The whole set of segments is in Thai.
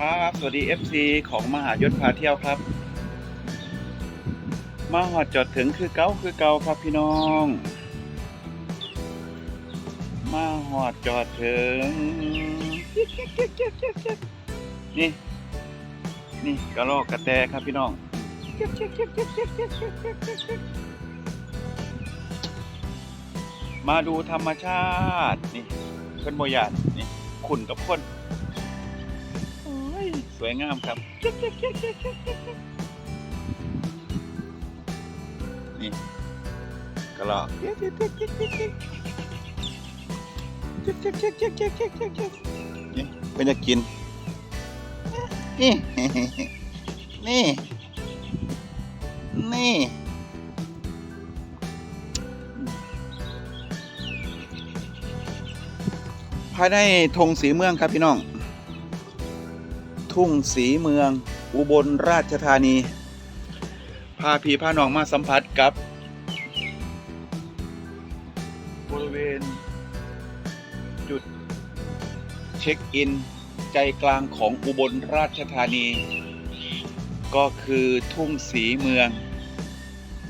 ครับ สวัสดี FC ของมหายศพาเที่ยวครับ มาหอดจอดถึงคือเก้าคือเก่าครับพี่น้อง มาหอดจอดถึง นี่ นี่กระรอกกระแตครับพี่น้องมาดูธรรมชาติ นี่เพิ่นโมยานนี่ขุนกับคน สวยงามครับ นี่กระรอกนี่เป็นจะกิน นี่ นี่ นี่ภายในธงสีเมืองครับพี่น้อง ทุ่งสีเมือง อุบลราชธานีพาพี่พาน้องมาสัมผัสกับบริเวณ จุดเช็คอิน ใจกลางของอุบลราชธานี ก็คือทุ่งสีเมือง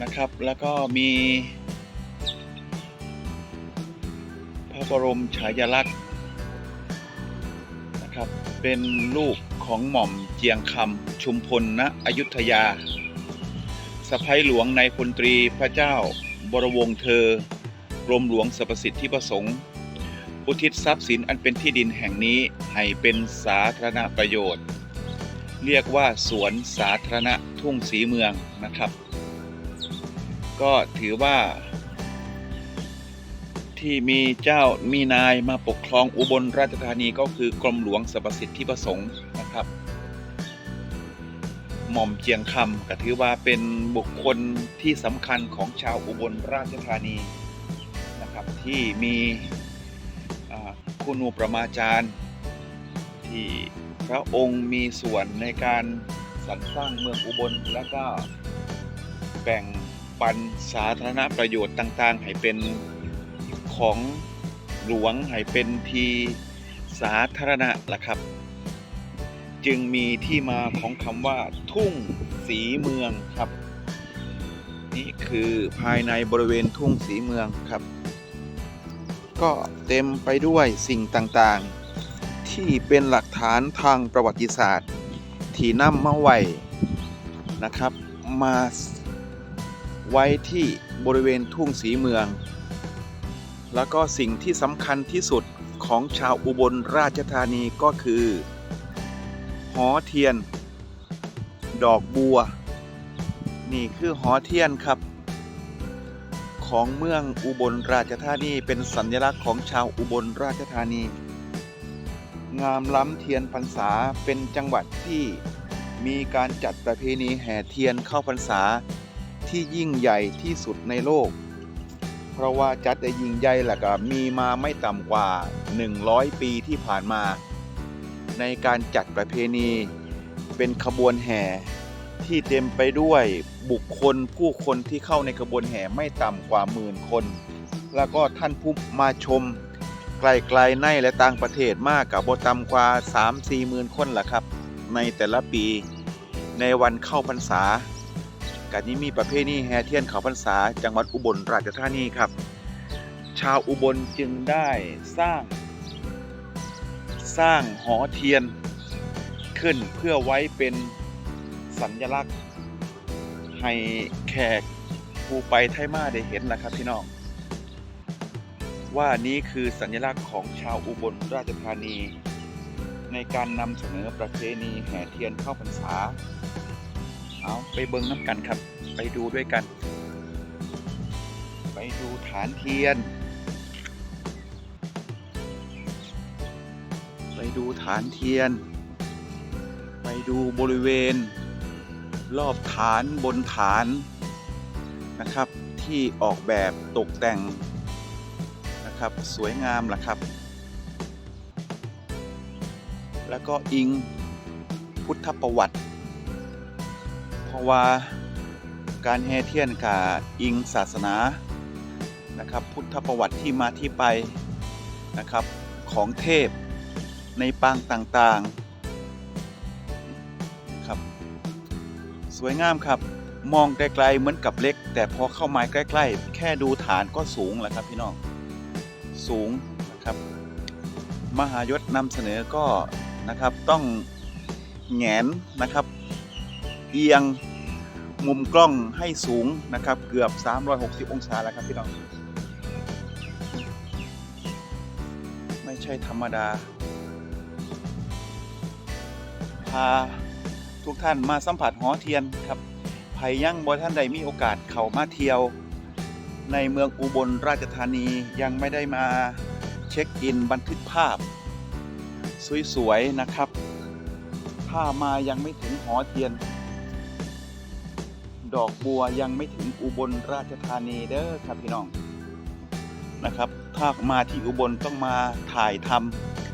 นะครับ แล้วก็มี พระบรมฉายาลักษณ์น เป็นลูกของหม่อมเจียงคำชุมพลณอยุธยาสะพ้ยหลวงในพลตรีพระเจ้า บรวงศ์เธอกรมหลวงสรรพสิทธิประสงค์อุทิศทรัพย์สินอันเป็นที่ดินแห่งนี้ให้เป็นสาธารณประโยชน์ เรียกว่าสวนสาธารณะทุ่งสีเมืองนะครับ ก็ถือว่า ที่มีเจ้ามีนายมาปกครองอุบลราชธานีก็คือกรมหลวงสรรพสิทธิประสงค์นะครับ หม่อมเจียงคำก็ถือว่าเป็นบุคคลที่สำคัญของชาวอุบลราชธานีนะครับที่มีคุณูประมาจารย์ ที่พระองค์มีส่วนในการสรรสร้างเมืองอุบลและก็แบ่งปันสาธารณประโยชน์ต่าง ๆ ให้เป็น ของหลวงให้เป็นทีสาธารณะล่ะครับ จึงมีที่มาของคำว่า ทุ่งสีเมืองครับ นี่คือภายในบริเวณทุ่งสีเมืองครับ ก็เต็มไปด้วยสิ่งต่างๆ ที่เป็นหลักฐานทางประวัติศาสตร์ ที่นำมาไว้นะครับมาไว้ที่บริเวณทุ่งสีเมือง แล้วก็สิ่งที่สำคัญที่สุดของชาวอุบลราชธานีก็คือหอเทียน ดอกบัว นี่คือหอเทียนครับ ของเมืองอุบลราชธานีเป็นสัญลักษณ์ของชาวอุบลราชธานี งามล้ำเทียนพรรษาเป็นจังหวัดที่มีการจัดประเพณีแห่เทียนเข้าพรรษาที่ยิ่งใหญ่ที่สุดในโลก เพราะว่าจัดได้ยิงใหญ่และก็มีมาไม่ต่ำกว่า 100 ปีที่ผ่านมา ในการจัดประเพณี เป็นขบวนแห่ที่เต็มไปด้วยบุคคลผู้คนที่เข้าในขบวนแห่ไม่ต่ำกว่าหมื่นคน แล้วก็ท่านผู้มาชมไกลๆในและต่างประเทศมากกับบต่ำกว่า 3-4หมื่นคนล่ะครับ ในแต่ละปีในวันเข้าพรรษา การนี้มีประเพณีแห่เทียนเขาพรรษา จังหวัดอุบลราชธานีครับ ชาวอุบลจึงได้สร้าง สร้างหอเทียนขึ้นเพื่อไว้เป็นสัญลักษณ์ ให้แขกผู้ไปไทยมาได้เห็นล่ะครับพี่น้องว่านี้คือสัญลักษณ์ของชาวอุบลราชธานี ในการนำเสนอประเพณีแห่เทียนเข้าพรรษา เอาไปเบิ่งน้ำกันครับ ไปดูด้วยกัน ไปดูฐานเทียน ไปดูฐานเทียน ไปดูบริเวณ รอบฐานบนฐานนะครับ ที่ออกแบบตกแต่งนะครับ สวยงามล่ะครับ แล้วก็อิงพุทธประวัติ ราะว่าการแห่เทียนกับอิงศาสนานะครับพุทธประวัติที่มาที่ไปนะครับของเทพในปางต่างๆครับสวยงามครับมองไกลๆเหมือนกับเล็ก แต่พอเข้ามาใกล้ ๆ แค่ดูฐานก็สูงแล้วครับพี่น้องสูงนะครับ มหายศนำเสนอก็นะครับต้องแงนนะครับ เอียง มุมกล้องให้สูงนะครับ เกือบ 360 องศาแล้วครับพี่น้อง ไม่ใช่ธรรมดา พาทุกท่านมาสัมผัสหอเทียนครับไผ่ยังบ่ท่านใดมีโอกาสเข้ามาเที่ยว ในเมืองอุบลราชธานียังไม่ได้มาเช็คอินบันทึกภาพ สวย ๆ นะครับ ถ้ามายังไม่ถึงหอเทียน ดอกบัวยังไม่ถึงอุบลราชธานีเด้อครับพี่น้องนะครับ ถ้ามาที่อุบลต้องมาถ่ายท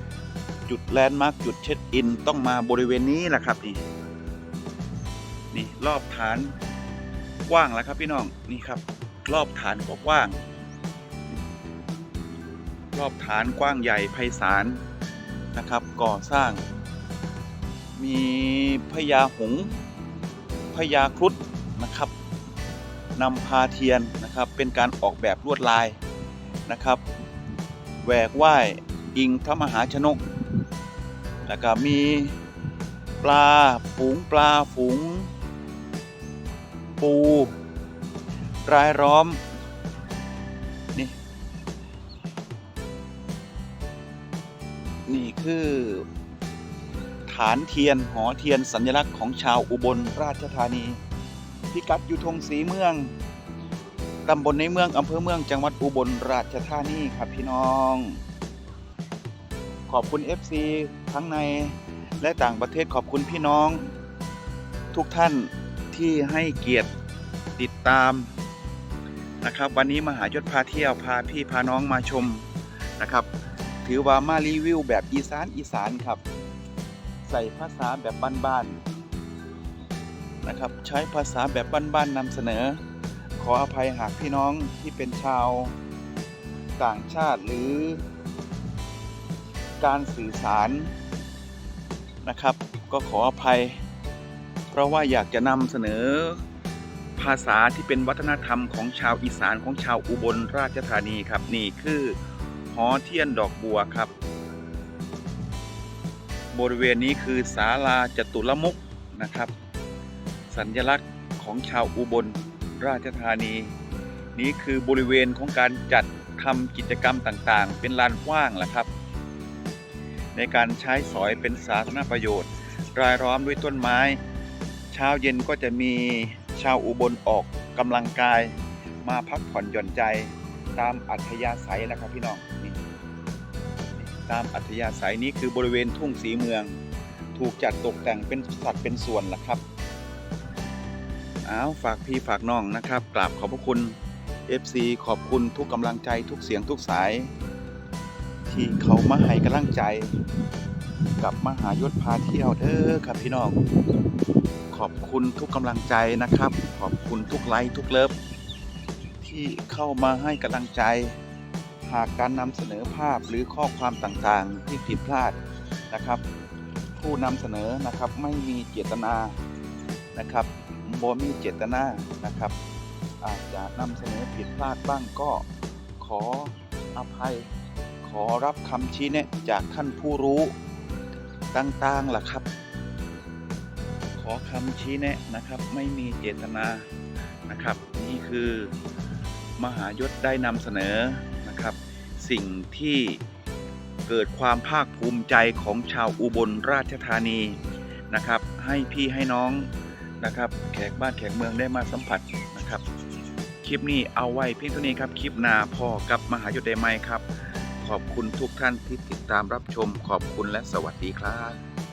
ำจุดแลนด์มาร์กจุดเช็คอิน ต้องมาบริเวณนี้แหละครับนี่นี่รอบฐานกว้างแล้วครับพี่น้องนี่ครับ รอบฐานก็กว้าง รอบฐานกว้างใหญ่ไพศาลนะครับ ก่อสร้าง มีพญาหงพญาครุฑ นะครับนำพาเทียนนะครับเป็นการออกแบบลวดลายนะครับแหวกว่ายอิงพระมหาชนก แล้วก็มีปลาฝูงปลาฝูง ปู รายล้อมนี่นี่คือฐานเทียนหอเทียนสัญลักษณ์ของชาวอุบลราชธานี พิกัดอยู่ทงสีเมืองตำบลในเมืองอำเภอเมืองจังหวัดอุบลราชธานีครับพี่น้อง ขอบคุณ FC ทั้งในและต่างประเทศขอบคุณพี่น้อง ทุกท่านที่ให้เกียรติติดตามนะครับ วันนี้มหายศพาเที่ยวพาพี่พาน้องมาชมนะครับ ถือว่ามารีวิวแบบอีสานอีสานครับ ใส่ภาษาแบบบ้านๆ นะครับ ใช้ภาษาแบบบ้านๆนำเสนอ ขออภัยหากพี่น้องที่เป็นชาว ต่างชาติหรือ การสื่อสารนะครับ ก็ขออภัย เพราะว่าอยากจะนำเสนอ ภาษาที่เป็นวัฒนธรรมของชาวอีสานของชาวอุบลราชธานีครับนี่คือหอเทียนดอกบัวครับบริเวณนี้คือศาลาจตุรมุกนะครับ สัญลักษณ์ของชาวอุบลราชธานี นี้คือบริเวณของการจัดทำกิจกรรมต่างๆ เป็นลานกว้างแหละครับ ในการใช้สอยเป็นสาธารณประโยชน์ รายล้อมด้วยต้นไม้ เช้าเย็นก็จะมีชาวอุบลออกกำลังกาย มาพักผ่อนหย่อนใจตามอัธยาศัยนะครับพี่น้องนี่ตามอัธยาศัยนี้คือบริเวณทุ่งสีเมือง ถูกจัดตกแต่งเป็นสัดเป็นส่วนล่ะครับ อ้าฝากพี่ฝากน้องนะครับกราบขอบพระคุณ FC ขอบคุณทุกกำลังใจทุกเสียงทุกสาย ที่เขามาให้กำลังใจ กับมหายศพาเที่ยวเด้อครับพี่น้องขอบคุณทุกกำลังใจนะครับ ขอบคุณทุกไลค์ทุกเลิฟที่เข้ามาให้กำลังใจ หากการนำเสนอภาพหรือข้อความต่างๆ ที่ผิดพลาดนะครับ ผู้นำเสนอนะครับไม่มีเจตนานะครับ บ่มีเจตนานะครับ อาจจะนำเสนอผิดพลาดบ้างก็ขออภัย ขอรับคำชี้แนะจากท่านผู้รู้ต่างๆล่ะครับ ขอคำชี้แนะนะครับไม่มีเจตนานะครับ นี่คือมหายศได้นำเสนอนะครับ สิ่งที่เกิดความภาคภูมิใจของชาวอุบลราชธานีนะครับ ให้พี่ให้น้อง นะครับ แขกบ้านแขกเมืองได้มาสัมผัสนะครับ คลิปนี้เอาไว้เพียงเท่านี้ครับ คลิปหน้าพ่อกับมหายศได้ไหมครับ ขอบคุณทุกท่านที่ติดตามรับชม ขอบคุณและสวัสดีครับ